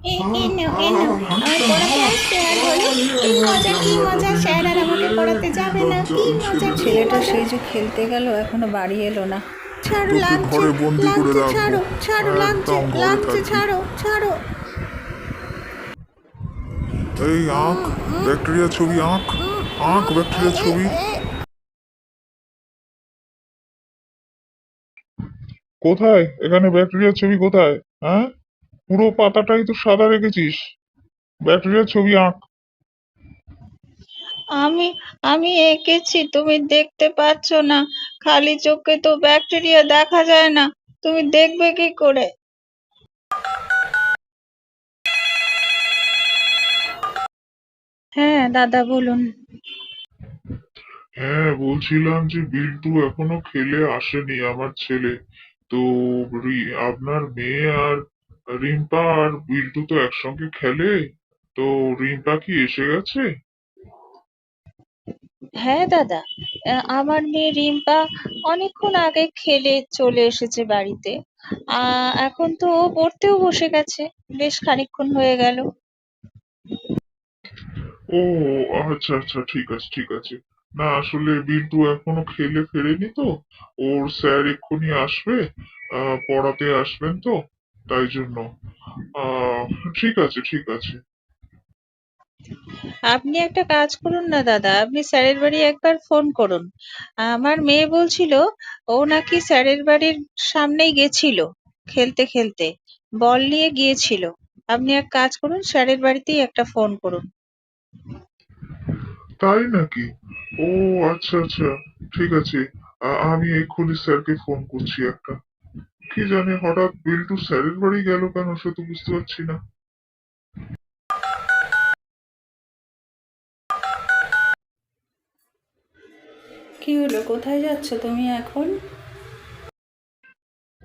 এ এ নাও এ নাও। আমার পড়াতে আসতে আর বলো কি মজা কি মজা। স্যার আর আমাকে পড়াতে যাবে না। কি মজা। ছেলেটা সেই যে খেলতে গেল এখনও বাড়ি এলো না। ছাড়ো লাগছে লাগছে ছাড়ো ছাড়ো লাগছে লাগছে ছাড়ো ছাড়ো। এই আঁক ব্যাকটেরিয়া ছবি আঁক আঁক ব্যাকটেরিয়া ছবি। কোথায়? এখানে ব্যাকটেরিয়ার ছবি কোথায়? হ্যাঁ? পুরো পাতাটাই তো সাদা রেখেছিস। ব্যাকটেরিয়ার ছবি আঁক। আমি আমি এঁকেছি তুমি দেখতে পাচ্ছ না। খালি চোখে তো ব্যাকটেরিয়া দেখা যায় না। তুমি দেখবে কি করে? হ্যাঁ দাদা বলুন। হ্যাঁ বলছিলাম যে বিল্টু এখনও খেলে আসেনি আমার ছেলে। তো আপনার মেয়ে আর রিম্পা আর বিল্টু তো একসঙ্গে খেলে তো রিম্পা কি এসে গেছে? হ্যাঁ দাদা। আহ, আমার মেয়ে রিম্পা অনেকক্ষণ আগে খেলে চলে এসেছে বাড়িতে। আহ এখন তো ও পড়তেও বসে গেছে। বেশ খানিকক্ষণ হয়ে গেল। ও আচ্ছা আচ্ছা ঠিক আছে ঠিক আছে। না আসলে বিল্টু এখনও খেলে ফেরেনি তো। ওর স্যার এক্ষুনি আসবে আহ, পড়াতে আসবেন তো। তাই জন্য। ঠিক আছে ঠিক আছে। আপনি একটা কাজ করুন না দাদা। আপনি স্যারের বাড়ি একবার ফোন করুন। আমার মেয়ে বলছিল ও নাকি স্যারের বাড়ির সামনেই গেছিল খেলতে খেলতে। বল নিয়ে গিয়েছিল। আপনি এক কাজ করুন স্যারের বাড়িতেই একটা ফোন করুন। তাই নাকি? ও আচ্ছা আচ্ছা। ঠিক আছে। আমি এক্ষুনি স্যারকে ফোন করছি একটা। কি জানি হঠাৎ বিল্টু স্যারের বাড়ি গেল কেন সে তো বুঝতে পারছি না। কি হলো? কোথায় যাচ্ছ তুমি এখন?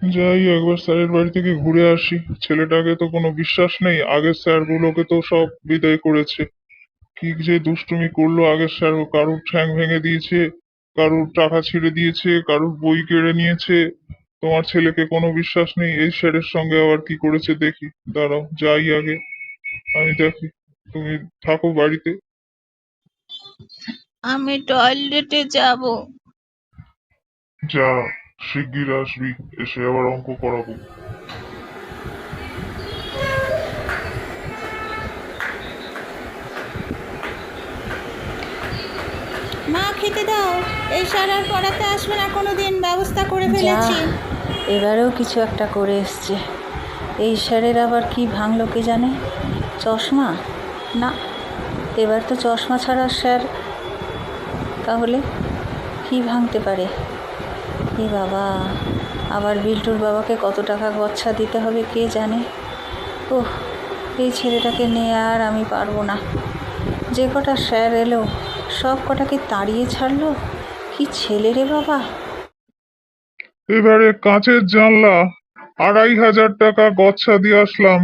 যাই একবার স্যারের বাড়ি থেকে ঘুরে আসি। ছেলেটাকে তো কোনো বিশ্বাস নেই আগের স্যারগুলোকে তো সব বিদায় করেছে। কি যে দুষ্টুমি করল আগের স্যার কারুর ঠ্যাং ভেঙে দিয়েছে কারুর টাকা ছিঁড়ে দিয়েছে কারুর বই কেড়ে নিয়েছে। তোমার ছেলেকে কোনো বিশ্বাস নেই এই স্যারের সঙ্গে আবার কি করেছে দেখি। দাঁড়াও যাই আগে। আমি দেখি তুমি থাকো বাড়িতে। আমি টয়লেটে যাব। যা শিগগির আসবি এসে আবার অঙ্ক করাবো। মা খেতে দাও। এই স্যার আর পড়াতে আসবে না কোনোদিন ব্যবস্থা করে ফেলেছি। এবারেও কিছু একটা করে এসছে। এই স্যারের আবার কি ভাঙলো কে জানে? চশমা? না, এবার তো চশমা ছাড়া স্যার তাহলে কি ভাঙতে পারে? এ বাবা, আবার বিল্টুর বাবাকে কত টাকা গচ্ছা দিতে হবে কে জানে? ওহ, এই ছেলেটাকে নিয়ে আর আমি পারব না। যে কটা স্যার এলো, সব কটাকে তাড়িয়ে ছাড়লো? কি ছেলে রে বাবা? এবারে কাঁচের জানলা আড়াই হাজার টাকা গচ্ছা দিয়ে আসলাম।